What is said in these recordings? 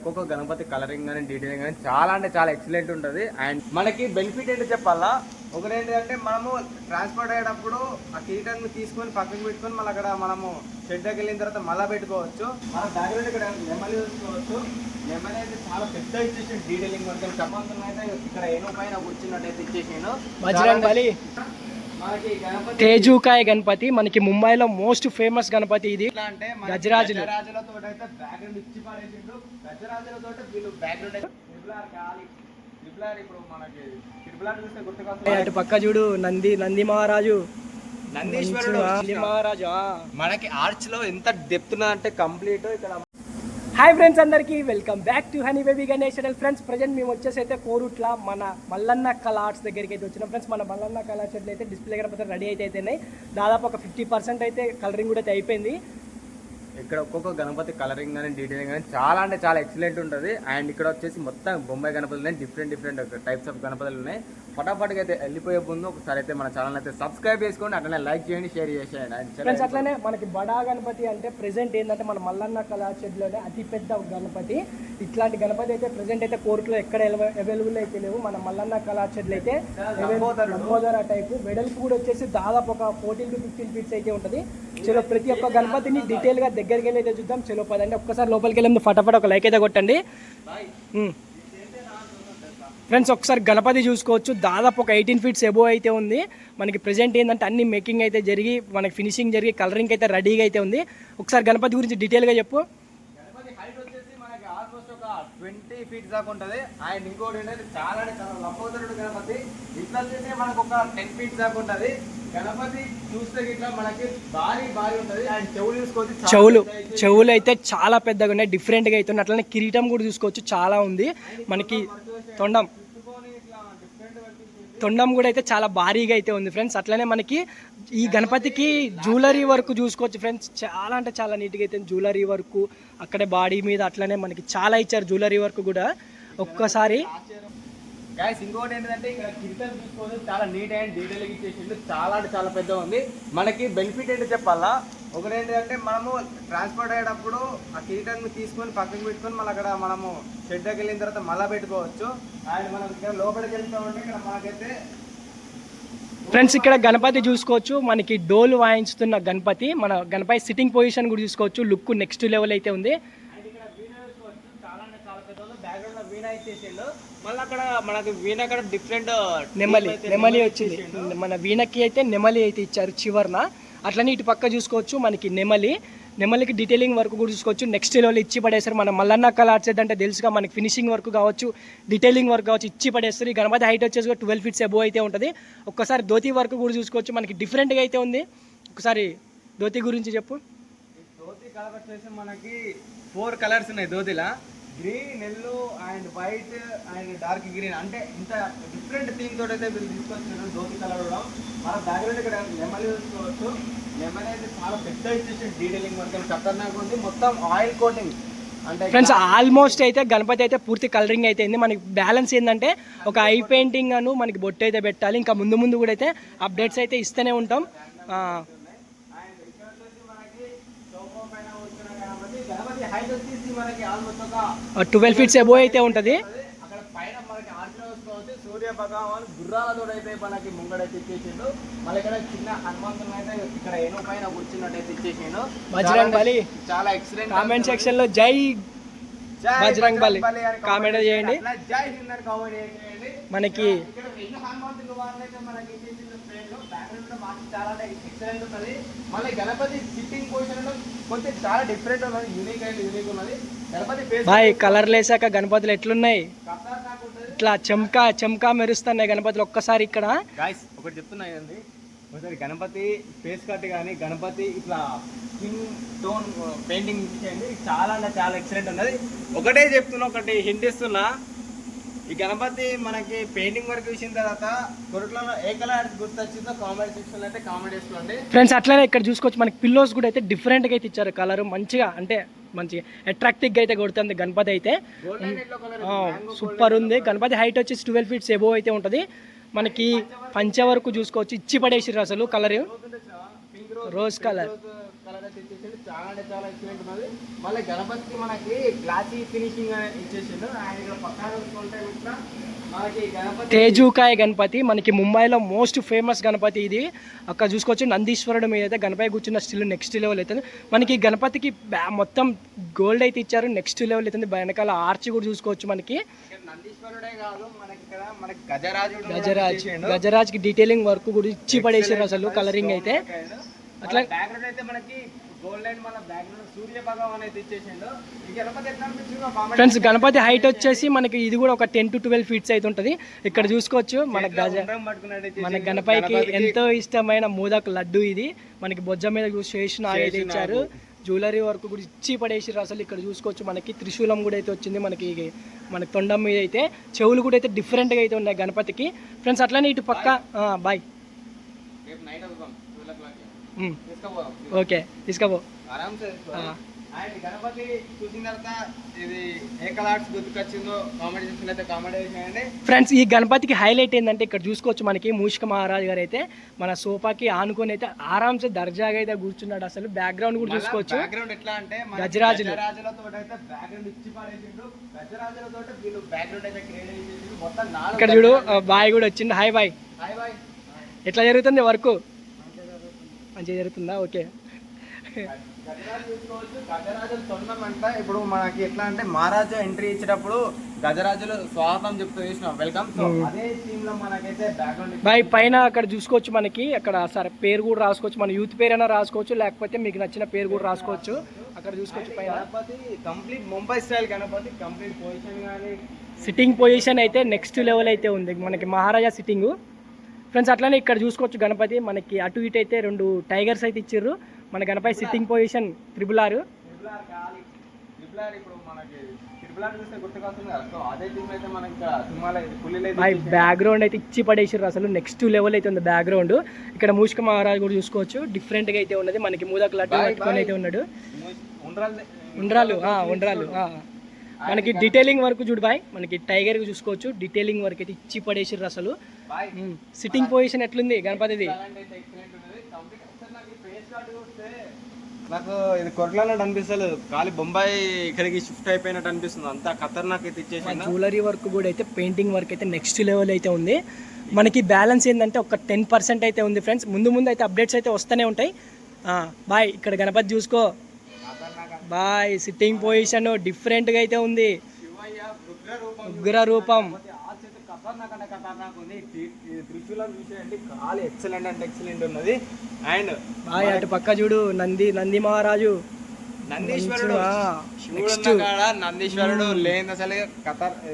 ఒక్కొక్క గణపతి కలరింగ్ కానీ డీటెయిలింగ్ కానీ చాలా అంటే చాలా ఎక్సలెంట్ ఉంటుంది. అండ్ మనకి బెనిఫిట్ ఏంటి చెప్పాలా? ఒకటి ఏంటంటే మనము ట్రాన్స్పోర్ట్ అయ్యేటప్పుడు ఆ కిరీటాన్ని తీసుకొని పక్కకి పెట్టుకొని మళ్ళీ అక్కడ మనము షెడ్ దగ్గర వెళ్ళిన తర్వాత మళ్ళీ పెట్టుకోవచ్చు. మన బ్యాక్గ్రౌండ్ ఇక్కడ నెమలి చూసుకోవచ్చు. నెమలి అయితే చాలా పెద్ద ఇచ్చేసి డీటెయిలింగ్ వర్క్. చెప్పాల్సిన అయితే ఇక్కడ ఏనో పైన కూర్చున్నట్టయితే ఇచ్చేసాను తేజుకాయ గణపతి మనకి ముంబైలో మోస్ట్ ఫేమస్ గణపతి ఇది. అంటే గజరాజులు. అటు పక్క చూడు నంది నంది మహారాజు. నందీశ్వరుడు మహారాజు. మనకి ఆర్చ్లో ఎంత డెప్త్ ఉన్నదంటే కంప్లీట్ ఇక్కడ హాయ్ ఫ్రెండ్స్ అందరికీ welcome back to honey baby Ganesh friends present మేము వచ్చేసి అయితే కోరుట్ల మన మల్లన్న కళ ఆర్ట్స్ దగ్గరికి అయితే వచ్చినాం. ఫ్రెండ్స్ మన మల్లన్న కళా చెట్లు అయితే డిస్ప్లే కనపడితే రెడీ అయితే అయితేనే దాదాపు ఒక ఫిఫ్టీ పర్సెంట్ అయితే కలరింగ్ కూడా అయితే అయిపోయింది. ఇక్కడ ఒక్కొక్క గణపతి కలరింగ్ కానీ డీటెయిలింగ్ కానీ చాలా అంటే చాలా ఎక్సలెంట్ ఉంటుంది. అండ్ ఇక్కడ వచ్చేసి మొత్తం బొంబాయి గణపతులు ఉన్నాయి డిఫరెంట్ డిఫరెంట్ టైప్స్ ఆఫ్ గణపతులు ఉన్నాయి. ఫటాఫట్గా అయితే వెళ్ళిపోయే ముందు ఒకసారి అయితే మన ఛానల్ అయితే సబ్స్క్రైబ్ చేసుకోండి అట్లనే లైక్ చేయండి షేర్ చేసేయండి. అట్లనే మనకి బడా గణపతి అంటే ప్రెసెంట్ ఏంటంటే మన మల్లన్న కళా చెట్లోనే అతి పెద్ద గణపతి. ఇట్లాంటి గణపతి అయితే ప్రెసెంట్ అయితే కోర్టులో ఎక్కడ అవైలబుల్ అయితే లేవు. మన మల్లన్న కళా చెట్లు అయితే. లంబోదర టైప్ వెడల్పు కూడా వచ్చేసి దాదాపు ఒక ఫోర్టీన్ టు ఫిఫ్టీన్ ఫీట్స్ అయితే ఉంటుంది. చలో ప్రతి ఒక్క గణపతిని డీటెయిల్గా దగ్గరికి వెళ్ళి అయితే చూద్దాం. చలో పదండి. ఒక్కసారి లోపలికి వెళ్ళి ఫటాఫట్ ఒక లైక్ అయితే కొట్టండి. ఫ్రెండ్స్ ఒకసారి గణపతి చూసుకోవచ్చు. దాదాపు ఒక ఎయిటీన్ ఫీట్స్ ఎబో అయితే ఉంది. మనకి ప్రెజెంట్ ఏంటంటే అన్ని మేకింగ్ అయితే జరిగి మనకి ఫినిషింగ్ జరిగి కలరింగ్ అయితే రెడీగా అయితే ఉంది. ఒకసారి గణపతి గురించి డీటెయిల్గా చెప్పు గణపతి హైట్ వచ్చేసి మనకి ఆల్మోస్ట్ ఒక ట్వంటీ ఫీట్ దాకా ఉంటుంది. అండ్ ఇంకోటి ఏంటంటే చాలా అంటే చాలా లంబోదరుడు గణపతి. ఇట్లా వచ్చేసి మనకు ఒక టెన్ ఫీట్ దాకా ఉంటుంది. గణపతి చూస్తే ఇట్లా మనకి భారీ భారీ ఉంటుంది. అండ్ చెవులు చూసుకోవచ్చు చెవులు చెవులు అయితే చాలా పెద్దగా ఉన్నాయి. డిఫరెంట్గా అయితే ఉన్నాయి. అట్లనే కిరీటం కూడా చూసుకోవచ్చు. చాలా ఉంది. మనకి తొండం చుట్టుకొని ఇట్లా different గా అనిపిస్తుంది. తొండం కూడా అయితే చాలా భారీగా అయితే ఉంది ఫ్రెండ్స్. అట్లనే మనకి ఈ గణపతికి జ్యువెలరీ వర్క్ చూసుకోవచ్చు ఫ్రెండ్స్. చాలా అంటే చాలా నీట్గా అయితే జ్యువెలరీ వర్క్. అక్కడే బాడీ మీద అట్లనే మనకి చాలా ఇచ్చారు జ్యువెలరీ వర్క్ కూడా. ఒక్కసారి గైస్ ఇంకోటి ఏంటంటే ఇక్కడ కిరీటం చూసుకోవచ్చు చాలా నీట్ అండ్ డీటెయిల్ ఇచ్చేసిండు. చాలా అంటే చాలా పెద్ద ఉంది. మనకి బెనిఫిట్ ఏంటో చెప్పాలా? ఒకటి ఏంటంటే మనము ట్రాన్స్పోర్ట్ అయ్యేటప్పుడు ఆ కిరీటాన్ని తీసుకొని పక్కకి పెట్టుకొని మళ్ళీ అక్కడ మనము షెడ్ దగ్గర వెళ్ళిన తర్వాత మళ్ళీ పెట్టుకోవచ్చు. అండ్ మనం ఇక్కడ లోపలికి వెళ్తామంటే ఇక్కడ మనకైతే ఫ్రెండ్స్ ఇక్కడ గణపతి చూసుకోవచ్చు. మనకి డోలు వాయించుతున్న గణపతి. మన గణపతి సిట్టింగ్ పొజిషన్ కూడా చూసుకోవచ్చు. లుక్ నెక్స్ట్ లెవెల్ అయితే ఉంది. అండ్ ఇక్కడ వీణ చూసుకోవచ్చు. చాలా అంటే చాలా పెద్ద ఉంది. బ్యాక్గ్రౌండ్లో వీణ ఇచ్చేసిండు. మళ్ళీ అక్కడ మనకి డిఫరెంట్ నెమలి నెమలి వచ్చింది. మన వీణకి అయితే నెమలి అయితే ఇచ్చారు చివరన. అట్లనే ఇటు పక్క చూసుకోవచ్చు మనకి నెమలి. నెమలికి డీటెయిలింగ్ వర్క్ కూడా చూసుకోవచ్చు. నెక్స్ట్ లెవెల్ ఇచ్చి పడేస్తారు. మన మల్లన్న కళ ఆర్ట్స్ అంటే తెలుసుగా మనకి ఫినిషింగ్ వర్క్ కావచ్చు డీటెయిలింగ్ వర్క్ కావచ్చు ఇచ్చి పడేస్తారు. ఈ గణపతి హైట్ వచ్చేసి ట్వెల్వ్ ఫీట్స్ అబో అయితే ఉంటుంది. ఒక్కసారి ధోతి వర్క్ కూడా చూసుకోవచ్చు. మనకి డిఫరెంట్గా అయితే ఉంది. ఒకసారి ధోతి గురించి చెప్పు. ధోతి కలర్ వచ్చేసి మనకి ఫోర్ కలర్స్ ఉన్నాయి ధోతిలా. Green yellow and white and dark green అంటే ఇంత డిఫరెంట్ థీమ్ తోటి అయితే మీరు తీసుకొచ్చిన ధోతి కలర్ కూడా మన బ్యాక్గ్రౌండ్ ఇక్కడ నెమలి చూసుకోవచ్చు. నెమలి అయితే చాలా పెద్ద ఇచ్చేసి డీటెయిలింగ్ వర్క్ ఖతర్నాక్ ఉంది మొత్తం ఆయిల్ కోటింగ్ అంటే ఫ్రెండ్స్ ఆల్మోస్ట్ అయితే గణపతి అయితే పూర్తి కలరింగ్ అయితే అయింది. మనకి బ్యాలెన్స్ ఏంటంటే ఒక ఐ పెయింటింగ్ అను మనకి బొట్టు అయితే పెట్టాలి. ఇంకా ముందు ముందు కూడా అయితే అప్డేట్స్ అయితే ఇస్తూనే ఉంటాం. గణపతి హైట్ మనకి ఆల్మోస్ట్ ఒక ట్వెల్వ్ ఫీట్స్ ఎబో అయితే ఉంటుంది. అక్కడ పైన మనకి చూసుకోవచ్చు సూర్య భగవాన్ గుర్రాలతో అయితే మనకి ముంగడైతే ఇచ్చేసిండు. మళ్ళీ ఇక్కడ చిన్న హనుమంతుని అయితే ఇక్కడ ఏనుగు పైన కూర్చున్నట్టయితే ఇచ్చేసిండు. బజరంగ్ చాలా- బలి. చాలా ఎక్సలెంట్ కామెంట్ సెక్షన్లో జై బజరంగ్ బలి. కామెంట్ చేయండి. మనకి బాయ్ కలర్ లేసాక గణపతులు ఎట్లున్నాయి? ఇట్లా చెంకా చెంకా మెరుస్తున్నాయి గణపతులు ఒక్కసారి ఇక్కడ. ఒకటి చెప్తున్నా కదండి ఒకసారి గణపతి ఫేస్ కట్ కానీ గణపతి ఇట్లా స్కిన్ టోన్ పెయింటింగ్ చేయండి. చాలా అంటే చాలా ఎక్సలెంట్ ఉన్నది. ఒకటే చెప్తున్నా ఒకటి హింట్ ఇస్తున్నా. ఈ గణపతి మనకి పెయింటింగ్ వర్క్ చూసిన తర్వాత కొరట్లో ఏ కలర్ గుర్తొచ్చిందో కామెంట్ సెక్షన్ అయితే కామెంట్ చేసుకోండి. ఫ్రెండ్స్ అట్లనే ఇక్కడ చూసుకోవచ్చు. మనకి పిల్లోస్ కూడా అయితే డిఫరెంట్గా అయితే ఇచ్చారు. కలర్ మంచిగా అంటే మంచిగా అట్రాక్టివ్గా అయితే కొడుతుంది గణపతి అయితే. సూపర్ ఉంది. గణపతి హైట్ వచ్చేసి ట్వెల్వ్ ఫీట్స్ ఎబో అయితే ఉంటుంది. మనకి పంచ వరకు చూసుకోవచ్చు. ఇచ్చి పడేసిర్రు అసలు కలర్ రోజ్ కలర్ కలర్ చాలా అంటే చాలా ఎక్సలెంట్ ఉన్నది మళ్ళీ గణపతికి మనకి గ్లాసీ ఫినిషింగ్ అనేది ఇచ్చేసిండు. ఆయన ఇక్కడ పక్కన చూసుకుంటే తేజుకాయ గణపతి మనకి ముంబైలో మోస్ట్ ఫేమస్ గణపతి ఇది. అక్కడ చూసుకోవచ్చు నందీశ్వరుడు మీద అయితే గణపతి కూర్చున్న స్టిల్ నెక్స్ట్ లెవెల్ అవుతుంది మనకి గణపతికి మొత్తం గోల్డ్ అయితే ఇచ్చారు నెక్స్ట్ లెవెల్ అవుతుంది వెనకాల ఆర్చ్ కూడా చూసుకోవచ్చు మనకి. గజరాజ్. గజరాజ్కి డీటెయిలింగ్ వర్క్ కూడా ఇచ్చి పడేసారు అసలు కలరింగ్ అయితే. అట్లా మనకి ఫ్రెండ్స్ గణపతి హైట్ వచ్చేసి మనకి ఇది కూడా ఒక టెన్ టు ట్వెల్వ్ ఫీట్స్ అయితే ఉంటుంది. ఇక్కడ చూసుకోవచ్చు మన గజ మన గణపతికి ఎంతో ఇష్టమైన మోదక్ లడ్డు ఇది. మనకి బొజ్జ మీద చేసిన అయితే ఇచ్చారు. జ్యువెలరీ వర్క్ కూడా ఇచ్చి పడేసారు అసలు. ఇక్కడ చూసుకోవచ్చు మనకి త్రిశూలం కూడా అయితే వచ్చింది. మనకి మన తొండం మీద అయితే చెవులు కూడా అయితే డిఫరెంట్గా అయితే ఉన్నాయి గణపతికి. ఫ్రెండ్స్ అట్లానే ఇటు పక్క బాయ్ ఓకే. అండ్ గణపతి చూసిన తర్వాత ఇది ఏ కలర్స్ గుర్తుకొచ్చిందో కామెడీ కామెడీ ఫ్రెండ్స్ ఈ గణపతికి హైలైట్ ఏంటంటే ఇక్కడ చూసుకోవచ్చు మనకి మూషిక మహారాజ్ గారు అయితే. మన సోఫాకి ఆనుకొని అయితే ఆరామ్సే దర్జాగా అయితే కూర్చున్నాడు అసలు. బ్యాక్గ్రౌండ్ కూడా చూసుకోవచ్చు. బ్యాక్గ్రౌండ్ ఎట్లా అంటే గజరాజులు. గజరాజులతో అయితే బ్యాక్గ్రౌండ్ ఇచ్చి పడేసిండు. గజరాజులతో వీళ్ళు బ్యాక్గ్రౌండ్ అయితే క్రియేట్ చేసిండు. మొత్తం ఇక్కడ చూడు బాయ్ కూడా వచ్చింది హాయ్ బాయ్ హాయ్ బాయ్ ఎట్లా జరుగుతుంది వర్క్? మంచిగా జరుగుతుందా? ఓకే. గజరాజులు ఇప్పుడు మనకి ఎట్లా అంటే మహారాజు ఎంట్రీ ఇచ్చేటప్పుడు గజరాజులు స్వాగతం చెప్తూ చేసిన. వెల్కమ్ సో అదే థీమ్లో మనకైతే బ్యాక్గ్రౌండ్ బాయ్ పైన అక్కడ చూసుకోవచ్చు మనకి. అక్కడ సరే పేరు కూడా రాసుకోవచ్చు. మన యూత్ పేరు అయినా రాసుకోవచ్చు లేకపోతే మీకు నచ్చిన పేరు కూడా రాసుకోవచ్చు. అక్కడ చూసుకోవచ్చు పైన. Ganapati complete Mumbai style Ganapati complete position కానీ సిట్టింగ్ పొజిషన్ అయితే నెక్స్ట్ లెవెల్ అయితే ఉంది. మనకి మహారాజా సిట్టింగ్ ఫ్రెండ్స్ అట్లానే ఇక్కడ చూసుకోవచ్చు గణపతి. మనకి అటు ఇటు అయితే రెండు టైగర్స్ అయితే ఇచ్చిర్రు. మన Ganapati sitting position triple R. Background అయితే ఇచ్చి పడేసారు అసలు. నెక్స్ట్ లెవెల్ అయితే ఉంది బ్యాక్గ్రౌండ్ ఇక్కడ మూషిక మహారాజ్ కూడా చూసుకోవచ్చు. డిఫరెంట్గా అయితే ఉన్నది. మనకి మూదకు లడ్డు పట్టుకొని. అయితే ఉన్నాడు. ఉండ్రాలు ఉండ్రాలు. మనకి డీటెయిలింగ్ వర్క్ చూడు బాయ్. మనకి టైగర్ చూసుకోవచ్చు. డీటెయిలింగ్ వర్క్ అయితే ఇచ్చి పడేసారు అసలు. సిట్టింగ్ పొజిషన్ ఎట్లుంది గణపతిది? నాకు ఇది కొట్లాడినట్టు అనిపిస్తలేదు. ఖాళీ బొంబాయి ఇక్కడికి షిఫ్ట్ అయిపోయినట్టు అనిపిస్తుంది. అంతా ఖతర్నాక్ అయితే ఇచ్చేసిండు జ్యువెలరీ వర్క్ కూడా అయితే పెయింటింగ్ వర్క్ అయితే నెక్స్ట్ లెవెల్ అయితే ఉంది. మనకి బ్యాలెన్స్ ఏంటంటే ఒక టెన్ పర్సెంట్ అయితే ఉంది ఫ్రెండ్స్ ముందు ముందు అయితే అప్డేట్స్ అయితే వస్తూనే ఉంటాయి. బాయ్ ఇక్కడ గణపతి చూసుకో. బాయ్ సిట్టింగ్ పొజిషన్ డిఫరెంట్గా అయితే ఉంది ఉగ్ర రూపం ఎక్సలెంట్ అంటే ఎక్సలెంట్ ఉన్నది అండ్ బాయ్ అటు పక్క చూడు నంది నంది మహారాజు నందీశ్వరుడు. శివుడు నందీశ్వరుడు లేని అసలు కథర్ ఏ,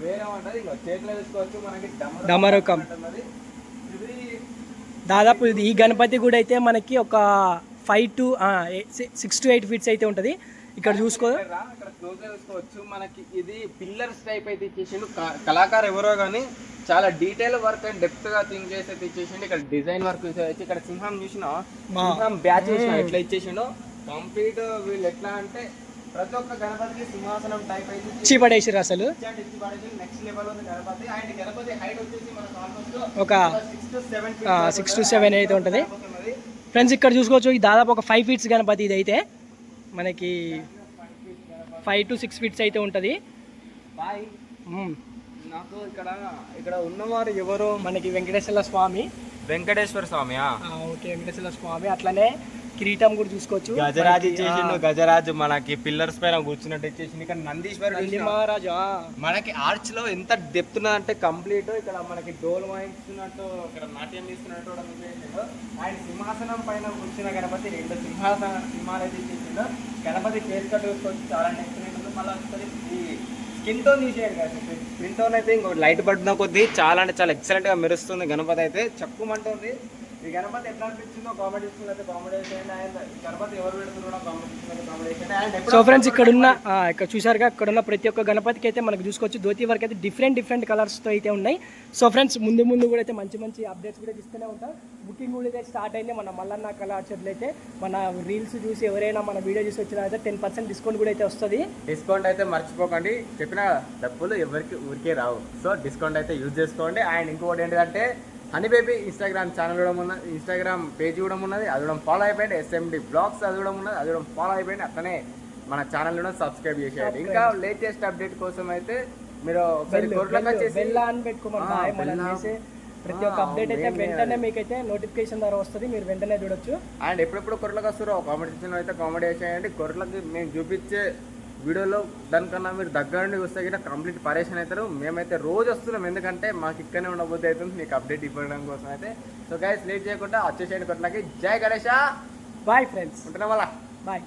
వేరే ఉంటది ఇంకో చేతిలో తీసుకోవచ్చు మనకి డమరు డమరుకం. ఉన్నది. ఇది దాదాపు ఈ గణపతి కూడా అయితే మనకి ఒక five to six to eight feets అయితే ఉంటుంది. ఇక్కడ చూసుకో ఇక్కడ క్లోజ్ చూసుకోవచ్చు. మనకి ఇది పిల్లర్స్ టైప్ అయితే ఇచ్చేసిండు. కళాకారు ఎవరో కానీ చాలా డీటెయిల్ వర్క్ అండ్ డెప్త్గా థింక్ చేసి అయితే ఇచ్చేసిండు. ఇక్కడ డిజైన్ వర్క్ వచ్చి ఇక్కడ సింహం చూసిన. సింహం బ్యాచ్ చూసిన ఎట్లా ఇచ్చేసిండు? కంప్లీట్ వీళ్ళు ఎట్లా అంటే ప్రతి ఒక్క గణపతికి సింహాసనం టైప్ అయితే ఇచ్చి పడేసారు అసలు. నెక్స్ట్ లెవెల్ ఉంది గణపతి. అండ్ గణపతి హైట్ వచ్చేసి మనకు ఆల్మోస్ట్ ఒక six to seven six to seven అయితే ఉంటుంది. ఫ్రెండ్స్ ఇక్కడ చూసుకోవచ్చు. ఇది దాదాపు ఒక ఫైవ్ ఫీట్స్ గణపతి ఇది అయితే మనకి ఫైవ్ టు సిక్స్ ఫీట్స్ అయితే ఉంటుంది. బాయ్ మ్మ్. నాకు ఇక్కడ ఇక్కడ ఉన్నవారు ఎవరు మనకి వెంకటేశ్వర స్వామి. వెంకటేశ్వర స్వామి ఆ, ఓకే వెంకటేశ్వర స్వామి. అట్లనే కిరీటం కూడా చూసుకోవచ్చు. గజరాజు ఇచ్చేసిండు గజరాజు మనకి పిల్లర్స్ పైన కూర్చున్నట్టు ఇచ్చేసిండు. ఇక్కడ నందీశ్వరుడు? మహారాజు. మనకి ఆర్చ్లో ఎంత డెప్త్ ఉన్నదంటే కంప్లీట్ ఇక్కడ మనకి డోల్ వాయిస్తున్నట్టు ఇక్కడ నాట్యం చేస్తున్నట్టు ఆయన సింహాసనం పైన కూర్చున్న గణపతి రెండు సింహాసన సింహాలు అయితే ఇచ్చేసిండు గణపతి ఫేస్ కట్ చూసుకోవచ్చు చాలా ఉంది మళ్ళీ ఈ స్కిన్ టోన్ చూసేయండి కదా స్కిన్ టోన్ అయితే ఇంకో లైట్ పడిన కొద్దీ చాలా అంటే చాలా ఎక్సలెంట్గా మెరుస్తుంది గణపతి అయితే. చక్కుమంటుంది ఈ గణపతి ఎట్లా అనిపించిందో కామెడీ అయితే కామెడీ చేయండి అండ్. గణపతి ఎవరు పెడుతున్నారో కామెడీ కామెడీ చేయండి అండ్. ఎప్పుడు సో ఫ్రెండ్స్ ఇక్కడ ఉన్న ఇక్కడ చూసారుగా ఇక్కడ ఉన్న ప్రతి ఒక్క గణపతికి అయితే మనకు చూసుకోవచ్చు. ధోతి వరకు అయితే డిఫరెంట్ డిఫరెంట్ కలర్స్తో అయితే ఉన్నాయి. సో ఫ్రెండ్స్ ముందు ముందు కూడా అయితే మంచి మంచి అప్డేట్స్ కూడా ఇస్తూనే ఉంటాం. బుకింగ్ కూడా అయితే స్టార్ట్ అయింది. మన మల్లన్న కళాచర్లు అయితే మన రీల్స్ చూసి ఎవరైనా మన వీడియో చూసి వచ్చినా అయితే టెన్ పర్సెంట్ డిస్కౌంట్ కూడా అయితే వస్తుంది. డిస్కౌంట్ అయితే మర్చిపోకండి. చెప్పిన డబ్బులు ఎవరికి ఊరికే రావు. సో డిస్కౌంట్ అయితే యూజ్ చేసుకోండి. అండ్ ఇంకొకటి ఏంటంటే హనీ బేబీ ఇన్స్టాగ్రామ్ ఛానల్ కూడా ఉన్నది ఇన్స్టాగ్రామ్ పేజ్ కూడా ఉన్నది అది కూడా ఫాలో అయిపోయింది ఎస్ఎండి బ్లాగ్స్ అది కూడా ఉన్నది అది కూడా ఫాలో అయిపోయింది అట్లనే మన ఛానల్ కూడా సబ్స్క్రైబ్ చేసేయండి. ఇంకా లేటెస్ట్ అప్డేట్ కోసం అయితే మీరు ఒకసారి బెల్ పెట్టుకోమని ప్రతి ఒక్క అప్డేట్ అయితే వెంటనే. మీకైతే నోటిఫికేషన్ ద్వారా వస్తుంది మీరు వెంటనే చూడొచ్చు. అండ్ ఎప్పుడెప్పుడు కొరలకు వస్తారో కామెడీ సెక్షన్ అయితే కామెడీ చేసేయండి కొరలకి మేము చూపించే వీడియోలో దానికన్నా మీరు దగ్గర నుండి వస్తే గిట్ట కంప్లీట్ పరేషన్ అవుతారు మేమైతే రోజు వస్తున్నాం. ఎందుకంటే మాకు ఇక్కడనే ఉండబోతే అవుతుంది. మీకు అప్డేట్ ఇవ్వడం కోసం అయితే. సో గైస్ లేట్ చేయకుండా వచ్చేసేయండి కొట్లకి. జై గణేష. బాయ్ ఫ్రెండ్స్ ఉంటున్నాం వల్ల బాయ్